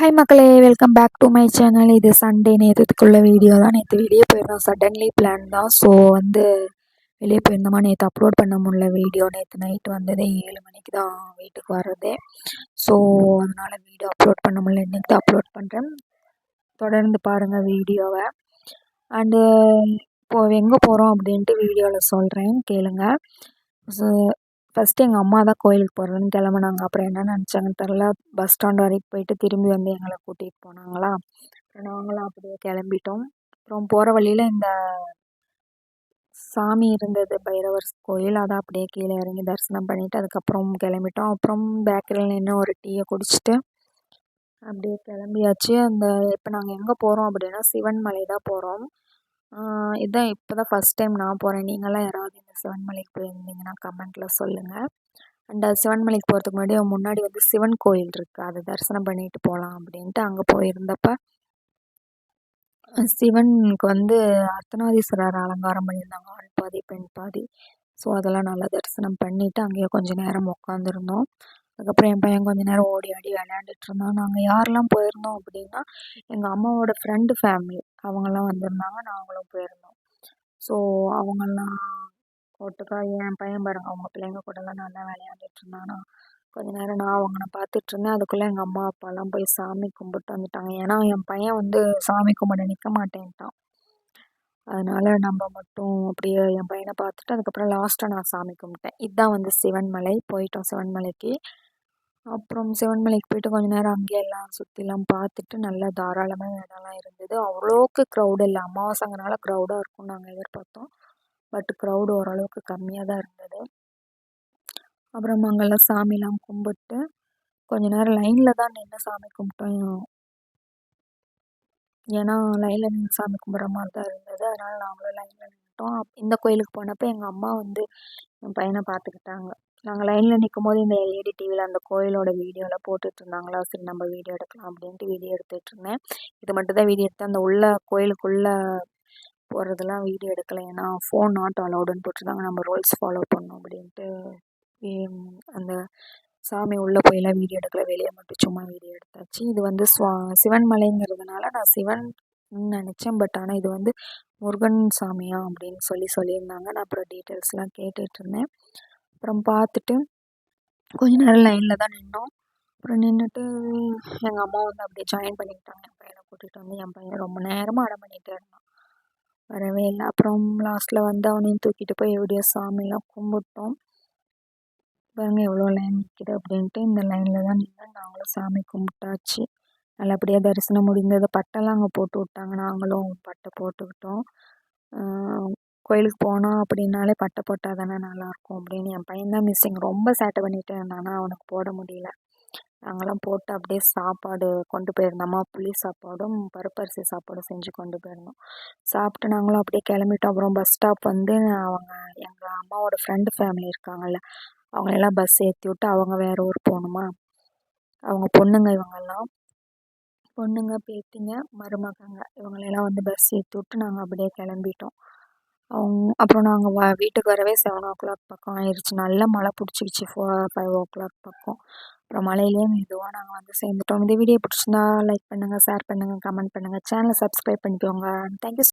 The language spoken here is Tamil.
ஹாய் மக்களே welcome back to my channel இது சண்டே நேற்றுக்குள்ள வீடியோ தான். நேற்று வெளியே போயிருந்தோம். சடன்லி பிளான் தான். ஸோ வந்து வெளியே போயிருந்தோமா? நேற்று அப்லோட் பண்ண முடியல வீடியோ நேற்று நைட்டு வந்ததே ஏழு மணிக்கு தான் வீட்டுக்கு வர்றதே. ஸோ அதனால் வீடியோ அப்லோட் பண்ண முடியல. இன்றைக்கி தான் அப்லோட் பண்ணுறேன் தொடர்ந்து பாருங்கள் வீடியோவை அண்டு இப்போது எங்கே போகிறோம் அப்படின்ட்டு வீடியோவில் சொல்கிறேன் கேளுங்கள் ஸோ ஃபஸ்ட்டு எங்கள் அம்மா தான் கோயிலுக்கு போகிறதுன்னு கிளம்புனாங்க. அப்புறம் என்ன நினச்சாங்கன்னு தெரில பஸ் ஸ்டாண்ட் வரைக்கும் போயிட்டு திரும்பி வந்து எங்களை கூட்டிகிட்டு போனாங்களா? அப்புறம் நாங்களும் அப்படியே கிளம்பிட்டோம். அப்புறம் போகிற வழியில் இந்த சாமி இருந்தது பைரவர் கோயில். அதை அப்படியே கீழே இறங்கி தரிசனம் பண்ணிவிட்டு அதுக்கப்புறம் கிளம்பிட்டோம். அப்புறம் பேக்கரியில் நின்று ஒரு டீயை குடிச்சிட்டு அப்படியே கிளம்பியாச்சு. அந்த இப்போ நாங்கள் எங்கே போகிறோம் அப்படின்னா சிவன் மலை தான் போகிறோம் இதுதான் இப்போ தான் ஃபஸ்ட் டைம் நான் போகிறேன் நீங்களாம் யாராவது இந்த சிவன்மலைக்கு போயிருந்தீங்கன்னா கமெண்ட்டில் சொல்லுங்கள் அண்ட் சிவன்மலைக்கு போகிறதுக்கு முன்னாடி முன்னாடி வந்து சிவன் கோயில் இருக்குது அதை தரிசனம் பண்ணிட்டு போகலாம் அப்படின்ட்டு அங்கே போயிருந்தப்ப சிவனுக்கு வந்து அர்த்தநாதீஸ்வரர் அலங்காரம் பண்ணியிருந்தாங்க. ஆண் பாதி பெண் பாதி. ஸோ அதெல்லாம் நல்லா தரிசனம் பண்ணிவிட்டு அங்கேயே கொஞ்சம் நேரம் உட்காந்துருந்தோம் அதுக்கப்புறம் என் பையன் கொஞ்ச நேரம் ஓடி ஆடி விளையாண்டுட்டு இருந்தான் நாங்கள் யாரெல்லாம் போயிருந்தோம் அப்படின்னா எங்கள் அம்மாவோட ஃப்ரெண்டு ஃபேமிலி அவங்கெல்லாம் வந்திருந்தாங்க நாங்களும் போயிருந்தோம். ஸோ அவங்கெல்லாம் ஒட்டுக்கா என் பையன் பாருங்க அவங்க பிள்ளைங்க கூடலாம் நல்லா விளையாண்டுட்டு இருந்தானா கொஞ்ச நேரம் நான் அவங்கள பார்த்துட்டு இருந்தேன் அதுக்குள்ளே எங்கள் அம்மா அப்பாலாம் போய் சாமி கும்பிட்டு வந்துட்டாங்க. ஏன்னா என் பையன் வந்து சாமி கும்பிட நிற்க மாட்டேன்ட்டான். அதனால் நம்ம மட்டும் அப்படியே என் பையனை பார்த்துட்டு அதுக்கப்புறம் லாஸ்ட்டாக நான் சாமி கும்பிட்டேன். இதுதான் வந்து சிவன்மலை. போயிட்டோம் சிவன்மலைக்கு. அப்புறம் சிவன்மலைக்கு போயிட்டு கொஞ்ச நேரம் அங்கேயே எல்லாம் சுற்றிலாம் பார்த்துட்டு நல்லா தாராளமாக இடம்லாம் இருந்தது. அவ்வளோக்கு க்ரௌடு இல்லை. அமாவாசைங்கனால க்ரௌடாக இருக்கும்னு நாங்கள் எதிர்பார்த்தோம். பட் க்ரௌடு ஓரளவுக்கு கம்மியாக தான் இருந்தது. அப்புறம் அங்கெல்லாம் சாமிலாம் கும்பிட்டு கொஞ்ச நேரம் லைனில் தான் நின்று சாமி கும்பிட்டோம். ஏன்னா லைனில் நின்று சாமி கும்பிட்ற மாதிரி தான் இருந்தது. அதனால் நாங்களும் லைனில் நின்றுட்டோம் இந்த கோயிலுக்கு போனப்போ எங்கள் அம்மா வந்து என் பையனை பார்த்துக்கிட்டாங்க. நாங்கள் லைனில் நிற்கும் போது இந்த எல்இடி டிவியில் அந்த கோயிலோட வீடியோலாம் போட்டுட்ருந்தாங்களா? சரி நம்ம வீடியோ எடுக்கலாம் அப்படின்ட்டு வீடியோ எடுத்துகிட்டு இருந்தேன் இது மட்டும் தான் வீடியோ எடுத்தேன். அந்த உள்ள கோயிலுக்குள்ளே போகிறதெல்லாம் வீடியோ எடுக்கலை. ஏன்னா ஃபோன் நாட் அலௌடுன்னு போட்டிருந்தாங்க. நம்ம ரூல்ஸ் ஃபாலோ பண்ணோம் அப்படின்ட்டு அந்த சாமி உள்ளே போயெல்லாம் வீடியோ எடுக்கல. வெளியே மட்டும் சும்மா வீடியோ எடுத்தாச்சு. இது வந்து சிவன் மலைங்கிறதுனால நான் சிவன் நினச்சேன். பட் ஆனால் இது வந்து முருகன் சாமியா அப்படின்னு சொல்லி சொல்லியிருந்தாங்க. நான் அப்புறம் டீட்டெயில்ஸ்லாம் கேட்டுட்ருந்தேன். அப்புறம் பார்த்துட்டு கொஞ்ச நேரம் லைனில் தான் நின்றோம் அப்புறம் நின்றுட்டு எங்கள் அம்மா வந்து அப்படியே ஜாயின் பண்ணிக்கிட்டாங்க. என் பையனை கூட்டிகிட்டு வந்து என் பையன் ரொம்ப நேரமாக அடம் பண்ணிகிட்டே இருந்தான். வரவே இல்லை. அப்புறம் லாஸ்ட்டில் வந்து அவனையும் தூக்கிட்டு போய் எப்படியோ சாமிலாம் கும்பிட்டோம். பாருங்க எவ்வளோ லைன் நிற்கிது அப்படின்ட்டு இந்த லைனில் தான் நின்று நாங்களும் சாமி கும்பிட்டாச்சு. நல்லபடியாக தரிசனம் முடிந்தது. பட்டெல்லாம் அங்கே போட்டு விட்டாங்க. நாங்களும் பட்டை போட்டுக்கிட்டோம். கோயிலுக்கு போனோம் அப்படின்னாலே பட்டை போட்டால் தானே நல்லாயிருக்கும் அப்படின்னு என் பையன் தான் மிஸ்ஸிங் ரொம்ப சேட்டை பண்ணிகிட்டே இருந்தானா அவனுக்கு போட முடியல. நாங்களாம் போட்டு அப்படியே சாப்பாடு கொண்டு போயிருந்தோமா புளி சாப்பாடும் பருப்பரிசி சாப்பாடும் செஞ்சு கொண்டு போயிருந்தோம். சாப்பிட்டு நாங்களும் அப்படியே கிளம்பிட்டோம். அப்புறம் பஸ் ஸ்டாப் வந்து அவங்க எங்கள் அம்மாவோட ஃப்ரெண்டு ஃபேமிலி இருக்காங்கல்ல அவங்களெல்லாம் பஸ் ஏற்றி விட்டு அவங்க வேறு ஊர் போகணுமா? அவங்க பொண்ணுங்க இவங்கெல்லாம். பொண்ணுங்க பேத்திங்க மருமகங்க இவங்களெல்லாம் வந்து பஸ் ஏற்றி விட்டு நாங்கள் அப்படியே கிளம்பிட்டோம். அப்புறம் நாங்கள் வ வீட்டுக்கு வரவே செவன் ஓ கிளாக் பக்கம் ஆயிடுச்சு நல்லா மழை பிடிச்சிக்கிச்சு ஃபோ ஃபைவ் ஓ கிளாக் பக்கம். அப்புறம் மழையிலே மெதுவாக நாங்கள் வந்து சேர்ந்துட்டோம். இந்த வீடியோ பிடிச்சிருந்தா லைக் பண்ணுங்கள் ஷேர் பண்ணுங்கள் கமெண்ட் பண்ணுங்கள் சேனலை சப்ஸ்கிரைப் பண்ணிக்கோங்க. தேங்க்யூ